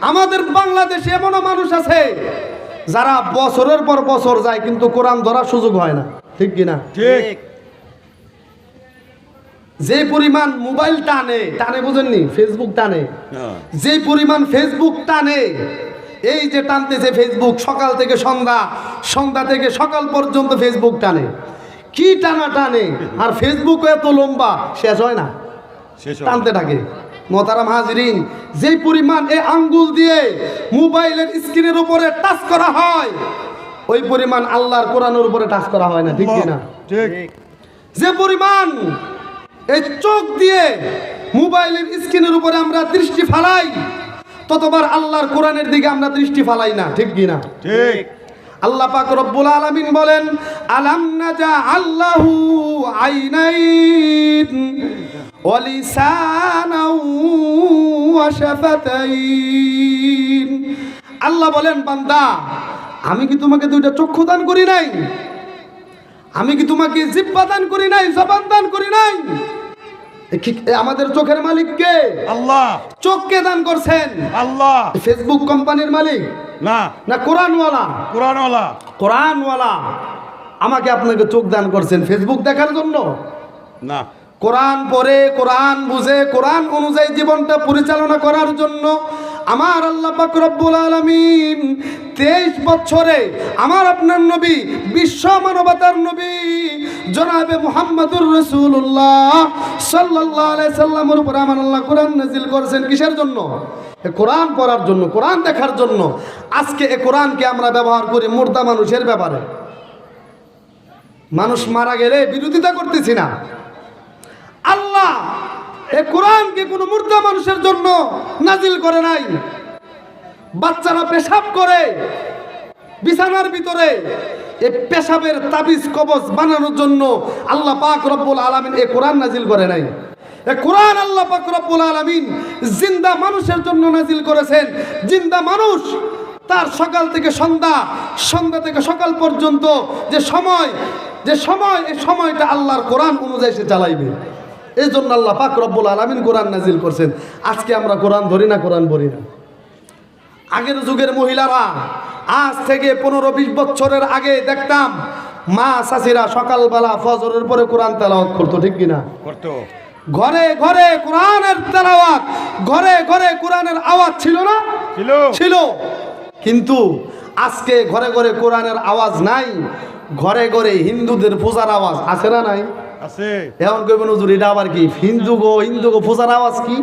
আমাদের বাংলাদেশে এমনও মানুষ আছে যারা বছরের পর বছর যায় কিন্তু কোরআন ধরার সুযোগ হয় না। ঠিক কিনা? ঠিক। যে পরিমাণ মোবাইল টানে টানে বুঝেননি? ফেসবুক টানে। যে পরিমাণ ফেসবুক টানে এই যে টানতেছে ফেসবুক সকাল থেকে সন্ধ্যা সন্ধ্যা থেকে সকাল পর্যন্ত ফেসবুক টানে। কি টানা টানে? আর ফেসবুক এত লম্বা শেষ হয় না। টানতে থাকে। মোতারাম হাজিরিন যে পরিমাণ এই আঙ্গুল দিয়ে মোবাইলের স্ক্রিনের উপরে টাচ করা হয় ওই পরিমাণ আল্লাহর কোরআনের উপরে টাচ করা হয় না ঠিক ঠিক। যে পরিমাণ এই চোখ দিয়ে মোবাইলের স্ক্রিনের উপরে আমরা দৃষ্টি ফালাই ততবার আল্লাহর কোরআনের দিকে আমরা দৃষ্টি ফালাই না ঠিক কিনা? ঠিক। আল্লাহ পাক রব্বুল আলামিন বলেন আলাম নাজা আল্লাহু আইনাইন? ওয়া শাফাতাইন আল্লাহ বলেন বান্দা আমি কি তোমাকে দুইটা চক্ষু দান করি নাই? আমি কি তোমাকে জিব্বা দান করি নাই জবান দান করি নাই? আমাদের চোখের মালিক কে? আল্লাহ। চোখকে দান করছেন? আল্লাহ। ফেসবুক কোম্পানির মালিক? না। না কোরআনওয়ালা? কোরআনওয়ালা। কোরআনওয়ালা। আমাকে আপনাকে চোখ দান করছেন ফেসবুক দেখার জন্য? না। কোরআন পড়ে, কোরআন বুঝে, কোরআন অনুযায়ী জীবনটা পরিচালনা করার জন্য আমার আল্লাহ রব্বুল আলামিন তেইশ বছরে আমার আপনার নবী, বিশ্ব মানবতার নবী জনাবে মোহাম্মদুর রসুল্লাহ আলাইহি সাল্লামের উপর আমার আল্লাহ কোরআন নাজিল করেছেন কিসের জন্য? কোরআন পড়ার জন্য, কোরআন দেখার জন্য। আজকে এ কোরআনকে আমরা ব্যবহার করি মুর্দা মানুষের ব্যাপারে। মানুষ মারা গেলে বিরোধিতা করতেছি না। আল্লাহ এ কোরআনকে কোনো মুর্দা মানুষের জন্য নাজিল করে নাই। বাচ্চারা পেশাব করে বিছানার ভিতরে এ পেশাবের তাবিজ, কবজ বানানোর জন্য আল্লাহ পাক রব্বুল আলামিন এ কোরআন নাজিল করে নাই। কোরআন আল্লাহ পাক রব্বুল আলামিন জিন্দা মানুষের জন্য নাজিল করেছেন। জিন্দা মানুষ তার সকাল থেকে সন্ধ্যা সন্ধ্যা থেকে সকাল পর্যন্ত যে সময় যে সময় এই সময়টা আল্লাহর কোরআন অনুযায়ী সে চালাইবে। এই জন্য আল্লাহ পাক রব্বুল আলামিন কোরআন নাজিল করছেন। আজকে আমরা কোরআন ধরি না কোরআন পড়ি না। আগের যুগের মহিলারা আজ থেকে পনেরো বিশ বছরের আগে দেখতাম মা চাষিরা সকালবেলা ফজরের পরে কোরআন তেলাওয়াত করতো ঠিক কিনা? করতো। ঘরে ঘরে কোরআনের তেলাওয়াত ঘরে ঘরে কোরআনের আওয়াজ ছিল না? ছিল। ছিল। কিন্তু আজকে ঘরে ঘরে কোরআনের আওয়াজ নাই ঘরে ঘরে হিন্দুদের পূজার আওয়াজ আছে না নাই? আছে। করবেন হুজুর এটা আবার কি? হিন্দু গো হিন্দু গো পূজার আওয়াজ কি?